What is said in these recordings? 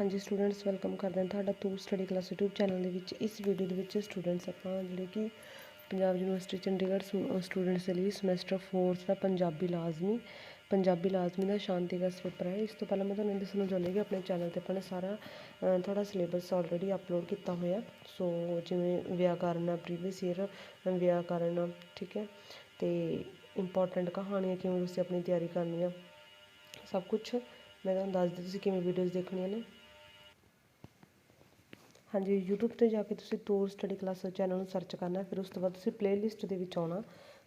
ਹਾਂਜੀ students welcome ਕਰਦੇ ਹਾਂ ਤੁਹਾਡਾ Toor study class YouTube channel ਦੇ ਵਿੱਚ। ਇਸ ਵੀਡੀਓ ਦੇ ਵਿੱਚ ਸਟੂਡੈਂਟਸ ਆਪਾਂ ਜਿਹੜੇ ਕਿ ਪੰਜਾਬ ਯੂਨੀਵਰਸਿਟੀ ਚੰਡੀਗੜ੍ਹ ਸਟੂਡੈਂਟਸ ਦੇ ਲਈ ਸਮੈਸਟਰ 4 ਦਾ ਪੰਜਾਬੀ ਲਾਜ਼ਮੀ ਪੰਜਾਬੀ ਲਾਜ਼ਮੀ ਦਾ ਸ਼ਾਂਤੀ ਦਾ ਪੇਪਰ ਹੈ। ਇਸ ਤੋਂ ਪਹਿਲਾਂ ਮੈਂ ਤੁਹਾਨੂੰ ਇਹ ਦੱਸਣਾ ਚਾਹੁੰਦੀ ਕਿ ਆਪਣੇ ਚੈਨਲ ਤੇ ਆਪਾਂ ਨੇ ਸਾਰਾ ਤੁਹਾਡਾ ਸਿਲੇਬਸ ਆਲਰੇਡੀ ਅਪਲੋਡ ਕੀਤਾ ਹੋਇਆ ਸੋ ਜਿਵੇਂ ਵਿਆਕਰਨ ਹੈ ਪ੍ਰੀਵੀਅਸ ਈਅਰ ਵਿਆਕਰਨ, ਠੀਕ ਹੈ। ਤੇ ਇੰਪੋਰਟੈਂਟ ਕਹਾਣੀਆਂ ਕਿਵੇਂ ਤੁਸੀਂ ਆਪਣੀ ਤਿਆਰੀ ਕਰਨੀ ਆ ਸਭ ਕੁਝ ਮੈਂ ਤੁਹਾਨੂੰ ਦੱਸ ਦਿੱਤੀ ਤੁਸੀਂ ਕਿਵੇਂ ਵੀਡੀਓਜ਼ ਦੇਖਣੀਆਂ ਨੇ। ਹਾਂਜੀ, YouTube ਤੇ ਜਾ ਕੇ ਤੁਸੀਂ ਟੂਰ ਸਟੱਡੀ ਕਲਾਸ ਚੈਨਲ ਨੂੰ ਸਰਚ ਕਰਨਾ, ਫਿਰ ਉਸ ਤੋਂ ਬਾਅਦ ਤੁਸੀਂ ਪਲੇਲਿਸਟ ਦੇ ਵਿੱਚ ਆਉਣਾ।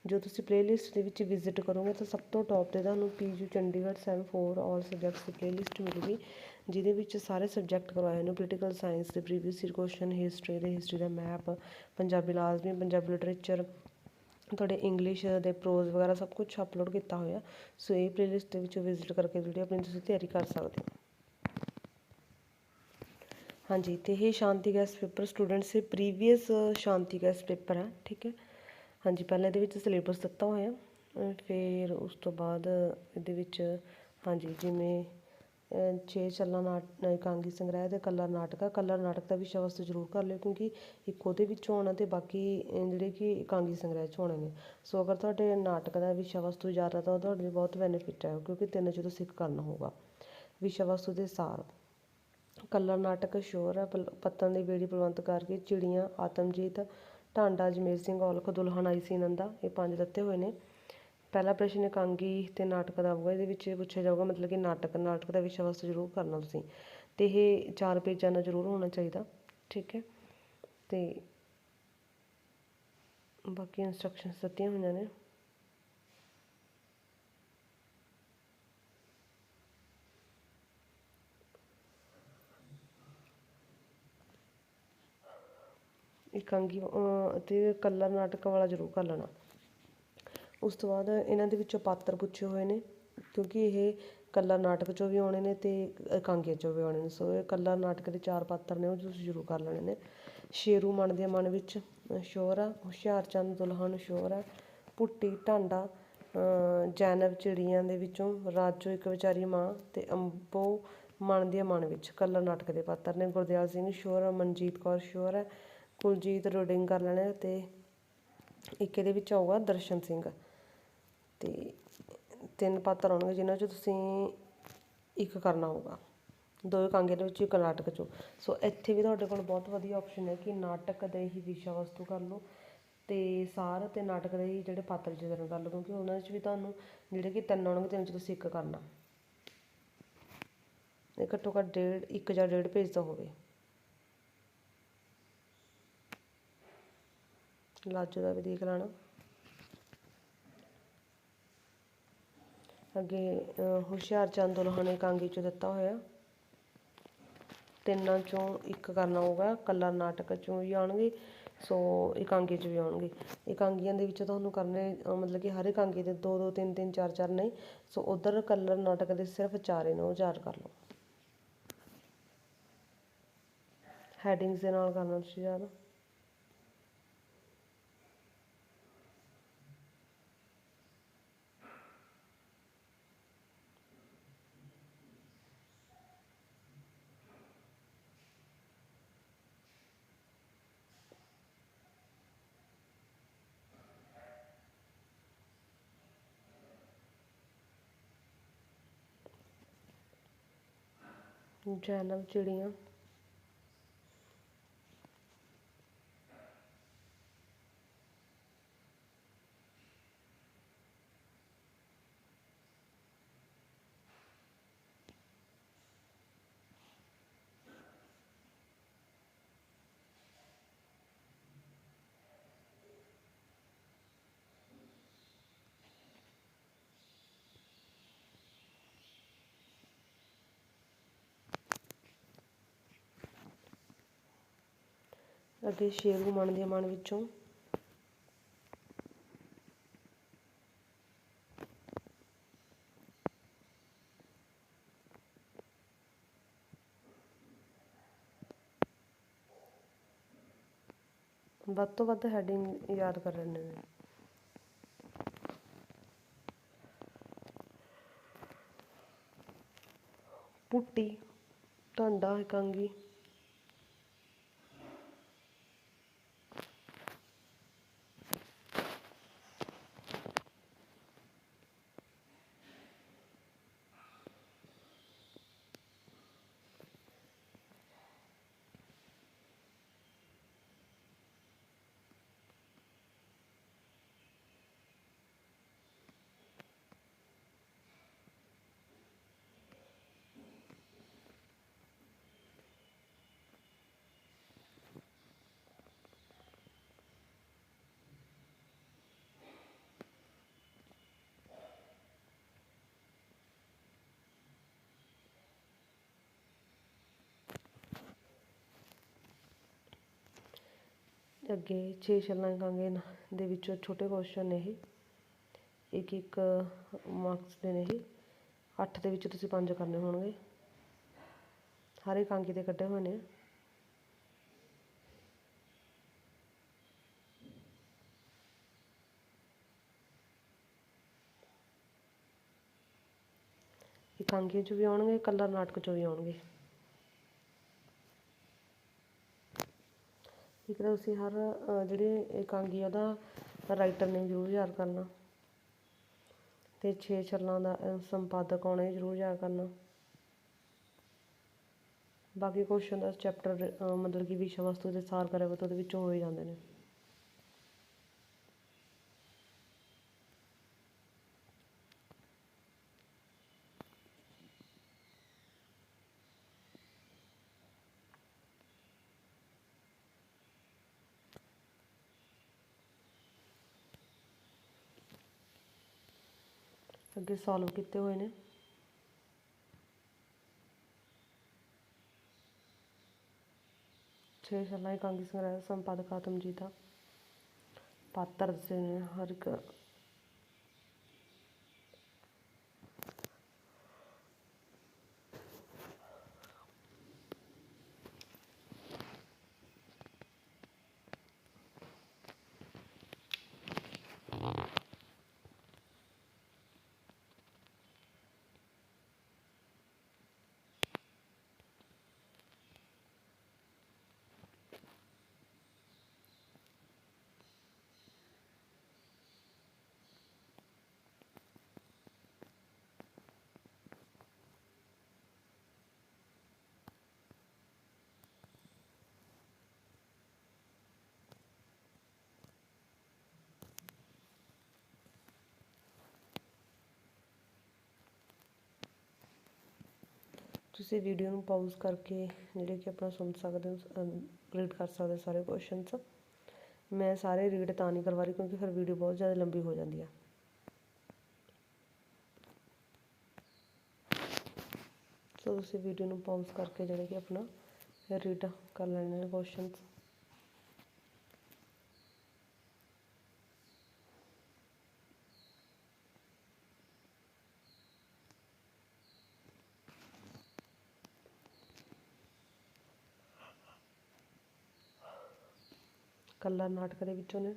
ਜੋ ਤੁਸੀਂ ਪਲੇਲਿਸਟ ਦੇ ਵਿੱਚ ਵਿਜ਼ਿਟ ਕਰੋਗੇ, ਤਾਂ ਸਭ ਤੋਂ ਟੌਪ ਤੇ ਤੁਹਾਨੂੰ ਪੀਯੂ ਚੰਡੀਗੜ੍ਹ 74 ਆਲ ਸਬਜੈਕਟਸ ਦੀ ਪਲੇਲਿਸਟ ਮਿਲੂਗੀ, ਜਿਹਦੇ ਵਿੱਚ ਸਾਰੇ ਸਬਜੈਕਟ ਕਰਵਾਏ ਨੇ। ਪੋਲੀਟੀਕਲ ਸਾਇੰਸ ਦੇ ਪ੍ਰੀਵੀਅਸ ਈਅਰ ਕੁਐਸਚਨ ਹਿਸਟਰੀ ਦੇ ਹਿਸਟਰੀ ਦਾ ਮੈਪ ਪੰਜਾਬੀ ਲਾਜ਼ਮੀ, ਪੰਜਾਬੀ ਲਿਟਰੇਚਰ ਤੁਹਾਡੇ ਇੰਗਲਿਸ਼ ਦੇ ਪ੍ਰੋਜ਼ ਵਗੈਰਾ ਸਭ ਕੁਝ ਅਪਲੋਡ ਕੀਤਾ ਹੋਇਆ। ਸੋ ਇਹ ਪਲੇਲਿਸਟ ਦੇ ਵਿੱਚ ਵਿਜ਼ਿਟ ਕਰਕੇ ਜਿਹੜੀ ਆਪਣੀ ਤੁਸੀਂ ਤਿਆਰੀ ਕਰ ਸਕਦੇ ਹੋ। ਹਾਂਜੀ, ਤੇ ਇਹ ਸ਼ਾਂਤੀ ਗੈਸ ਪੇਪਰ ਸਟੂਡੈਂਟਸ ਦੇ ਪ੍ਰੀਵੀਅਸ ਸ਼ਾਂਤੀ ਗੈਸ ਪੇਪਰ ਹੈ ਠੀਕ ਹੈ? ਹਾਂਜੀ, ਪਹਿਲਾਂ ਇਹਦੇ ਵਿੱਚ ਸਿਲੇਬਸ ਦਿੱਤਾ ਹੋਇਆ ਫਿਰ ਉਸ ਤੋਂ ਬਾਅਦ ਇਹਦੇ ਵਿੱਚ, ਹਾਂਜੀ, ਜਿਵੇਂ ਛੇ ਚੱਲਾਂ ਨਾਟ ਇਕਾਂਗੀ ਸੰਗ੍ਰਹਿ ਤੇ ਕਲਰ ਨਾਟਕਾ ਆ ਕਲਰ ਨਾਟਕ ਦਾ ਵਿਸ਼ਾ ਵਸਤੂ ਜ਼ਰੂਰ ਕਰ ਲਿਓ, ਕਿਉਂਕਿ ਇੱਕ ਉਹਦੇ ਵਿੱਚੋਂ ਹੋਣਾ ਤੇ ਬਾਕੀ ਜਿਹੜੇ ਕਿ ਇਕਾਂਗੀ ਸੰਗ੍ਰਹਿ 'ਚ ਹੋਣੇ ਨੇ ਸੋ ਅਗਰ ਤੁਹਾਡੇ ਨਾਟਕ ਦਾ ਵਿਸ਼ਾ ਵਸਤੂ ਜ਼ਿਆਦਾ ਤਾਂ ਉਹ ਤੁਹਾਡੇ ਲਈ ਬਹੁਤ ਬੈਨੀਫਿਟ ਹੈ, ਕਿਉਂਕਿ ਤਿੰਨ ਜਦੋਂ ਸਿੱਖ ਇੱਕ ਕਰਨਾ ਹੋਊਗਾ ਵਿਸ਼ਾ ਵਸਤੂ ਦੇ ਸਾਰ। ਕਲਰ ਨਾਟਕ ਸ਼ੋਰ ਹੈ, ਪਲ- ਪੱਤਨ ਦੀ ਬੇੜੀ ਬਲਵੰਤ ਕਰਕੇ ਚਿੜੀਆਂ, ਆਤਮਜੀਤ, ਢਾਂਡਾ, ਅਜਮੇਰ ਸਿੰਘ, ਔਲਖ ਦੁਲਹਨ ਆਈ ਸੀ ਨੰਦਾ ਇਹ ਪੰਜ ਦਿੱਤੇ ਹੋਏ ਨੇ। ਪਹਿਲਾ ਪ੍ਰਸ਼ਨ ਇਕਾਂਗੀ ਤੇ ਨਾਟਕ ਦਾ ਹੋਊਗਾ ਇਹਦੇ ਵਿੱਚ ਪੁੱਛਿਆ ਜਾਊਗਾ ਮਤਲਬ ਕਿ ਨਾਟਕ ਨਾਟਕ ਦਾ ਵਿਸ਼ਾ ਵਸਤੂ ਜ਼ਰੂਰ ਕਰਨਾ ਤੁਸੀਂ। ਤੇ ਇਹ ਚਾਰ ਪੇਜਾਂ ਦਾ ਜ਼ਰੂਰ ਹੋਣਾ ਚਾਹੀਦਾ, ਠੀਕ ਹੈ? ਤੇ ਬਾਕੀ ਇਨਸਟਰਕਸ਼ਨਸ ਦਿੱਤੀਆਂ ਹੋਈਆਂ ਨੇ। ਇਕਾਂਗੀ ਅਤੇ ਕੱਲਾ ਨਾਟਕ ਵਾਲਾ ਜ਼ਰੂਰ ਕਰ ਲੈਣਾ। ਉਸ ਤੋਂ ਬਾਅਦ ਇਹਨਾਂ ਦੇ ਵਿੱਚੋਂ ਪਾਤਰ ਪੁੱਛੇ ਹੋਏ ਨੇ, ਕਿਉਂਕਿ ਇਹ ਕੱਲਾ ਨਾਟਕ 'ਚੋਂ ਵੀ ਆਉਣੇ ਨੇ ਅਤੇ ਇਕਾਂਗੀਆਂ 'ਚੋਂ ਵੀ ਆਉਣੇ ਨੇ। ਸੋ ਇਹ ਕਲਰ ਨਾਟਕ ਦੇ ਚਾਰ ਪਾਤਰ ਨੇ, ਉਹ ਤੁਸੀਂ ਜ਼ਰੂਰ ਕਰ ਲੈਣੇ ਨੇ। ਸ਼ੇਰੂ ਮਨ ਦੇ ਮਨ ਵਿੱਚ, ਅਹ, ਸ਼ੋਰ ਆ ਹੁਸ਼ਿਆਰਚੰਦ ਦੁਲਹਨ ਸ਼ੋਰ ਆ, ਪੁੱਟੀ, ਢਾਂਡਾ, ਅਹ, ਜੈਨਬ ਚਿੜੀਆਂ ਦੇ ਵਿੱਚੋਂ ਰਾਜੋ ਇੱਕ ਵਿਚਾਰੀ ਮਾਂ ਤੇ ਅੰਬੋ ਮਨ ਦੀਆਂ ਮਨ ਵਿੱਚ ਕਲਰ ਨਾਟਕ ਦੇ ਪਾਤਰ ਨੇ। ਗੁਰਦਿਆਲ ਸਿੰਘ ਸ਼ੋਰ ਮਨਜੀਤ ਕੌਰ ਸ਼ੋਰ ਹੈ ਕੁਲਜੀਤ ਰੋਡਿੰਗ ਕਰ ਲੈਣਾ ਤੇ ਇੱਕ ਇਹਦੇ ਵਿੱਚ ਆਊਗਾ ਦਰਸ਼ਨ ਸਿੰਘ। ਤੇ ਤਿੰਨ ਪਾਤਰ ਆਉਣਗੇ ਜਿਨ੍ਹਾਂ 'ਚੋਂ ਤੁਸੀਂ ਇੱਕ ਕਰਨਾ ਹੋਊਗਾ। ਦੋ ਇਕਾਂਗੀਆਂ ਦੇ ਵਿੱਚ ਇੱਕ ਨਾਟਕ 'ਚੋਂ। ਸੋ ਇੱਥੇ ਵੀ ਤੁਹਾਡੇ ਕੋਲ ਬਹੁਤ ਵਧੀਆ ਆਪਸ਼ਨ ਹੈ ਕਿ ਨਾਟਕ ਦੇ ਹੀ ਵਿਸ਼ਾ ਵਸਤੂ ਕਰ ਲਓ ਤੇ ਸਾਰ ਤੇ ਨਾਟਕ ਦੇ ਹੀ ਜਿਹੜੇ ਪਾਤਰ ਚਿਤਰਨ ਕਰ ਲਓ, ਕਿਉਂਕਿ ਉਹਨਾਂ ਵਿੱਚ ਵੀ ਤੁਹਾਨੂੰ ਜਿਹੜੇ ਕਿ ਤਿੰਨ ਆਉਣਗੇ, ਤਿੰਨ 'ਚ ਤੁਸੀਂ ਇੱਕ ਕਰਨਾ। ਇਹ ਘੱਟੋ ਘੱਟ ਡੇਢ, ਇੱਕ ਜਾਂ ਡੇਢ ਪੇਜ ਦਾ ਹੋਵੇ। ਲਾਜੋ ਦਾ ਵੀ ਦੇਖ ਲੈਣਾ। ਅੱਗੇ ਅਹ, ਹੁਸ਼ਿਆਰ ਚੰਦ ਦੁਲਹਨ ਇਕਾਂਗੀ ਚ ਦਿੱਤਾ ਹੋਇਆ। ਤਿੰਨਾਂ ਚੋਂ ਇੱਕ ਕਰਨਾ ਹੋਊਗਾ ਕਲਰ ਨਾਟਕ ਚੋਂ ਵੀ ਆਉਣਗੇ ਸੋ ਇਕਾਂਗੀ ਚ ਵੀ ਆਉਣਗੇ। ਇਕਾਂਗੀਆਂ ਦੇ ਵਿੱਚ ਤੁਹਾਨੂੰ ਕਰਨੇ ਮਤਲਬ ਕਿ ਹਰ ਇਕਾਂਗੀ ਦੇ ਦੋ ਦੋ ਤਿੰਨ ਤਿੰਨ ਚਾਰ ਚਾਰ ਨਹੀਂ। ਸੋ ਉਧਰ ਕਲਰ ਨਾਟਕ ਦੇ ਸਿਰਫ ਚਾਰ ਹੀ ਨੇ ਉਹ ਚਾਰ ਕਰ ਲਓ। ਹੈਡਿੰਗਸ ਦੇ ਨਾਲ ਕਰਨਾ ਤੁਸੀਂ ਜ਼ਿਆਦਾ ਜੈਨਬ ਚਿੜੀਆਂ। ਅੱਗੇ ਸ਼ੇਰੂ ਮਨ ਦੇ ਮਨ ਵਿੱਚੋਂ। ਵੱਧ ਤੋਂ ਵੱਧ ਹੈਡਿੰਗ ਯਾਦ ਕਰ ਲੈਣੇ ਨੇ। ਪੁੱਟੀ ਟਾਂਡਾ ਇਕਾਂਗੀ। ਅੱਗੇ ਛੇ ਛੱਲਾਂ ਇਕਾਂਗੇ ਦੇ ਵਿੱਚੋਂ ਛੋਟੇ ਕੁਐਸਚਨ ਨੇ ਇਹ। ਇੱਕ ਇੱਕ ਮਾਰਕਸ ਦੇ ਨੇ ਇਹ। ਅੱਠ ਦੇ ਵਿੱਚ ਤੁਸੀਂ ਪੰਜ ਕਰਨੇ ਹੋਣਗੇ। ਹਰ ਇਕਾਂਗੀ ਦੇ ਕੱਢੇ ਹੋਏ ਨੇ। ਇਕਾਂਗੀਆਂ 'ਚ ਵੀ ਆਉਣਗੇ ਕਲਰ ਨਾਟਕ 'ਚੋਂ ਵੀ ਆਉਣਗੇ। ਇੱਕ ਤਾਂ ਤੁਸੀਂ ਹਰ ਜਿਹੜੇ ਇਕਾਂਗੀ ਆ, ਉਹਦਾ ਰਾਈਟਰ ਨੇ ਜ਼ਰੂਰ ਯਾਦ ਕਰਨਾ। ਤੇ ਛੇ ਛੱਲਾਂ ਦਾ ਸੰਪਾਦਕ ਆਉਣੇ ਜ਼ਰੂਰ ਯਾਦ ਕਰਨਾ। ਬਾਕੀ ਕੁਐਸਚਨ ਦਾ ਚੈਪਟਰ ਮਤਲਬ ਕਿ ਵਿਸ਼ਾ ਵਸਤੂ ਦੇ ਸਾਰ ਕਰਿਆ ਉਹਦੇ ਵਿੱਚੋਂ ਹੋ ਹੀ ਜਾਂਦੇ ਨੇ। ਅੱਗੇ ਸੋਲਵ ਕੀਤੇ ਹੋਏ ਨੇ। ਛੇ ਛੱਲਾਂ ਇਕਾਂਗੀ ਸੰਗ੍ਰਹਿ ਸੰਪਾਦਕ ਆਤਮਜੀਤ ਦਾ ਪਾਤਰ ਦੱਸੇ ਨੇ ਹਰ ਇੱਕ ਤੁਸੀਂ ਵੀਡੀਓ ਨੂੰ ਪਾਊਜ਼ ਕਰਕੇ ਜਿਹੜੇ ਕਿ ਆਪਣਾ ਸੁਣ ਸਕਦੇ ਹੋ ਰੀਡ ਕਰ ਸਕਦੇ ਸਾਰੇ ਕੁਐਸਚਨਸ ਮੈਂ ਸਾਰੇ ਰੀਡ ਤਾਂ ਨਹੀਂ ਕਰਵਾ ਰਹੀ ਕਿਉਂਕਿ ਫਿਰ ਵੀਡੀਓ ਬਹੁਤ ਜ਼ਿਆਦਾ ਲੰਬੀ ਹੋ ਜਾਂਦੀ ਆ। ਸੋ ਤੁਸੀਂ ਵੀਡੀਓ ਨੂੰ ਪਾਊਜ਼ ਕਰਕੇ ਜਿਹੜੇ ਕਿ ਆਪਣਾ ਰੀਡ ਕਰ ਲੈਣੇ ਨੇ ਕੁਐਸਚਨਸ ਕਲਰ ਨਾਟਕ ਦੇ ਵਿੱਚੋਂ ਨੇ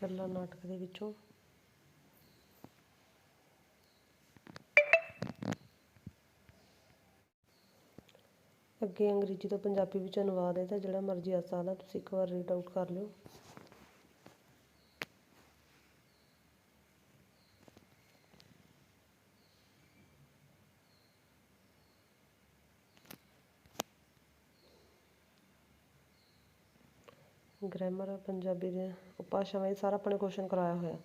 ਕੱਲਾ ਨਾਟਕ ਦੇ ਵਿੱਚੋਂ। ਅੱਗੇ ਅੰਗਰੇਜ਼ੀ ਤੋਂ ਪੰਜਾਬੀ ਵਿੱਚ ਅਨੁਵਾਦ ਹੈ ਤਾਂ ਜਿਹੜਾ ਮਰਜ਼ੀ ਆ ਸਕਦਾ, ਤੁਸੀਂ ਇੱਕ ਵਾਰ ਰੀਡ ਆਊਟ ਕਰ ਲਿਓ। ਗ੍ਰਾਮਰ ਪੰਜਾਬੀ ਦੇ ਉਪਭਾਸ਼ਾਵਾਂ ਇਹ ਸਾਰਾ ਆਪਣੇ ਕੁਐਸਚਨ ਕਰਾਇਆ ਹੋਇਆ।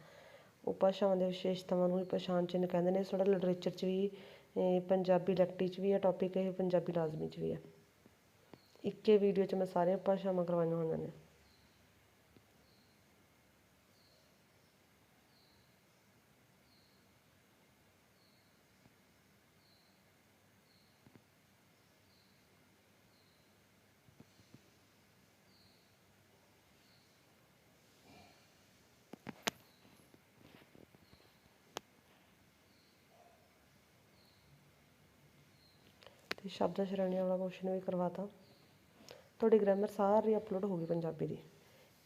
ਉਪਭਾਸ਼ਾਵਾਂ ਦੇ ਵਿਸ਼ੇਸ਼ਤਾਵਾਂ ਨੂੰ ਹੀ ਪਛਾਣ ਚਿੰਨ੍ਹ ਕਹਿੰਦੇ ਨੇ। ਥੋੜਾ ਲਿਟਰੇਚਰ 'ਚ ਵੀ ਪੰਜਾਬੀ ਲੈਕਟੀ 'ਚ ਵੀ ਆ ਟੌਪਿਕ ਇਹ ਪੰਜਾਬੀ ਲਾਜ਼ਮੀ 'ਚ ਵੀ ਹੈ। ਇੱਕੇ ਵੀਡੀਓ 'ਚ ਮੈਂ ਸਾਰੀਆਂ ਭਾਸ਼ਾਵਾਂ ਕਰਵਾਈਆਂ ਹੋਈਆਂ ਨੇ। ਤੇ ਸ਼ਬਦ ਸ਼੍ਰੇਣੀ ਵਾਲਾ ਕੁਐਸਚਨ ਵੀ ਕਰਵਾਤਾ। ਤੁਹਾਡੀ ਗ੍ਰਾਮਰ ਸਾਰੀ ਅਪਲੋਡ ਹੋ ਗਈ ਪੰਜਾਬੀ ਦੀ।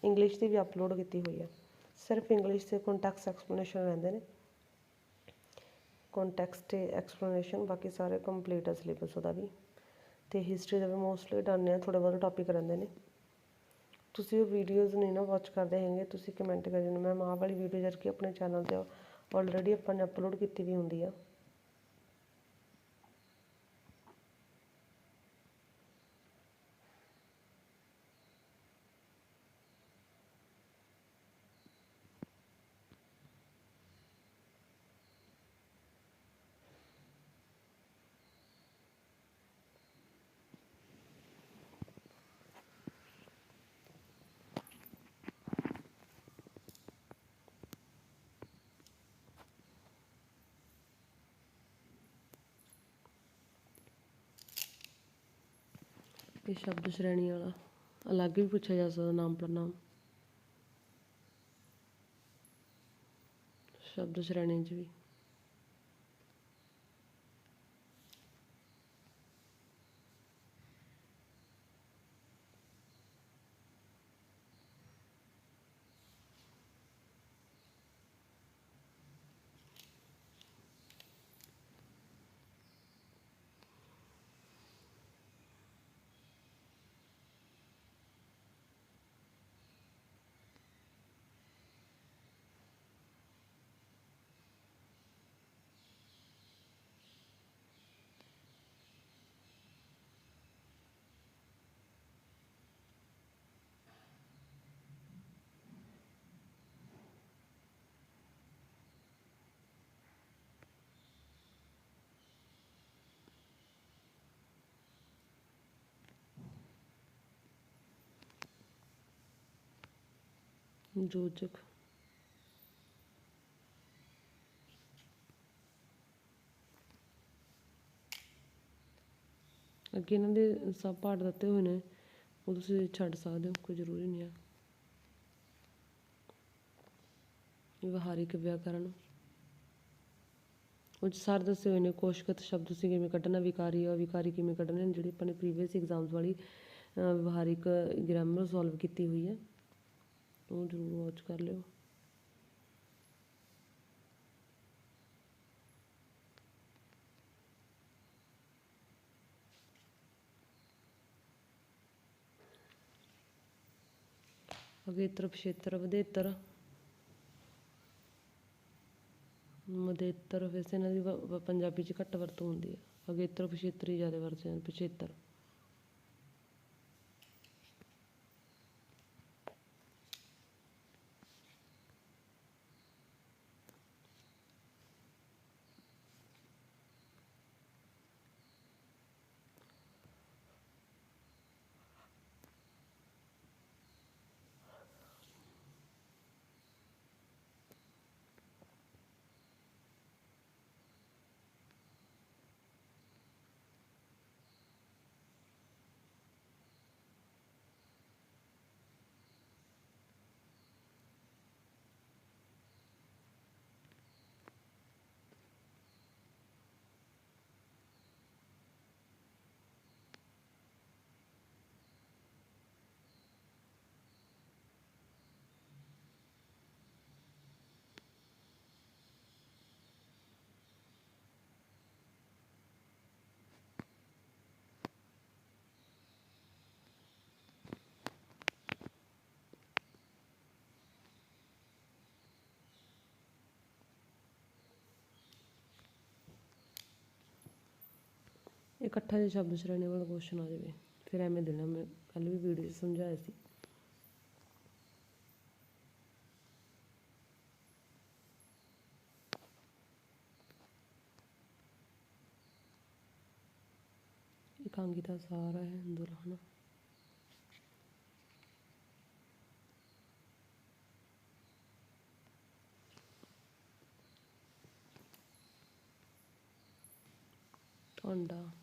ਇੰਗਲਿਸ਼ ਦੀ ਵੀ ਅਪਲੋਡ ਕੀਤੀ ਹੋਈ ਹੈ। ਸਿਰਫ ਇੰਗਲਿਸ਼ ਦੇ ਕੰਟੈਕਸਟ ਐਕਸਪਲੇਨੇਸ਼ਨ ਰਹਿੰਦੇ ਨੇ। ਕੰਟੈਕਸਟ ਤੇ ਐਕਸਪਲੇਨੇਸ਼ਨ ਬਾਕੀ ਸਾਰੇ ਕੰਪਲੀਟ ਹੈ ਸਿਲੇਬਸ ਉਹਦਾ ਵੀ। ਤੇ ਹਿਸਟਰੀ ਦਾ ਵੀ ਮੋਸਟਲੀ ਡਨ ਹੈ ਥੋੜੇ ਬਹੁਤ ਟੌਪਿਕ ਰਹਿੰਦੇ ਨੇ। ਤੁਸੀਂ ਉਹ ਵੀਡੀਓਜ਼ ਨਹੀਂ ਨਾ ਵਾਚ ਕਰਦੇ ਹੈਗੇ, ਤੁਸੀਂ ਕਮੈਂਟ ਕਰ ਮੈਂ ਮਾਂ ਵਾਲੀ ਵੀਡੀਓ ਜਦ ਕਿ ਆਪਣੇ ਚੈਨਲ ਤੇ ਆਲਰੇਡੀ ਆਪਾਂ ਨੇ ਅਪਲੋਡ ਕੀਤੀ ਵੀ ਹੁੰਦੀ ਆ। ਇਹ ਸ਼ਬਦ ਸ਼੍ਰੇਣੀ ਵਾਲਾ। ਅਲੱਗ ਵੀ ਪੁੱਛਿਆ ਜਾ ਸਕਦਾ, ਨਾਮ ਪ੍ਰਣਾਮ। ਸ਼ਬਦ ਸ਼੍ਰੇਣੀ 'ਚ ਵੀ। ਯੋਜਕ ਅੱਗੇ ਇਹਨਾਂ ਦੇ ਸਭ ਪਾਠ ਦਿੱਤੇ ਹੋਏ ਨੇ, ਉਹ ਤੁਸੀਂ ਛੱਡ ਸਕਦੇ ਹੋ, ਕੋਈ ਜ਼ਰੂਰੀ ਨਹੀਂ ਆ। ਵਿਵਹਾਰਿਕ ਵਿਆਕਰਨ। ਉਹ 'ਚ ਸਾਰੇ ਦੱਸੇ ਹੋਏ ਨੇ ਕੋਸ਼ਕਤ ਸ਼ਬਦ ਤੁਸੀਂ ਕਿਵੇਂ ਕੱਢਣਾ, ਵਿਕਾਰੀ ਵਿਕਾਰੀ ਕਿਵੇਂ ਕੱਢਣੇ ਨੇ, ਜਿਹੜੀ ਆਪਾਂ ਨੇ ਪ੍ਰੀਵੀਅਸ ਐਗਜ਼ਾਮਸ ਵਾਲੀ ਵਿਵਹਾਰਿਕ ਗ੍ਰਾਮਰ ਸੋਲਵ ਕੀਤੀ ਹੋਈ ਹੈ। ਉਹ ਜ਼ਰੂਰ ਵਾਚ ਕਰ ਲਿਓ। ਅਗੇਤਰ ਪਿਛੇਤਰ ਵਧੇਤਰ। ਮਧੇਤਰ ਵੈਸੇ ਇਹਨਾਂ ਦੀ ਵ- ਪੰਜਾਬੀ 'ਚ ਘੱਟ ਵਰਤੋਂ ਹੁੰਦੀ ਹੈ ਅਗੇਤਰ ਪਛੇਤਰ ਹੀ ਜ਼ਿਆਦਾ ਵਰਤੇ ਜਾਂਦੇ ਪਿਛੇਤਰ। ਇਕੱਠਾ ਜਿਹਾ ਸ਼ਬਦ ਸ਼੍ਰੇਣੀ ਵਾਲਾ ਕੁਐਸਚਨ ਆ ਜਾਵੇ। ਫਿਰ ਐਵੇਂ ਦੇਣਾ, ਮੈਂ ਕੱਲ ਵੀ ਵੀਡੀਓ 'ਚ ਸਮਝਾਇਆ ਸੀ। ਇਕਾਂਗੀ ਦਾ ਸਾਰਾ ਹੈ ਅੰਦਰ, ਹਨਾ? ਆਂਡਾ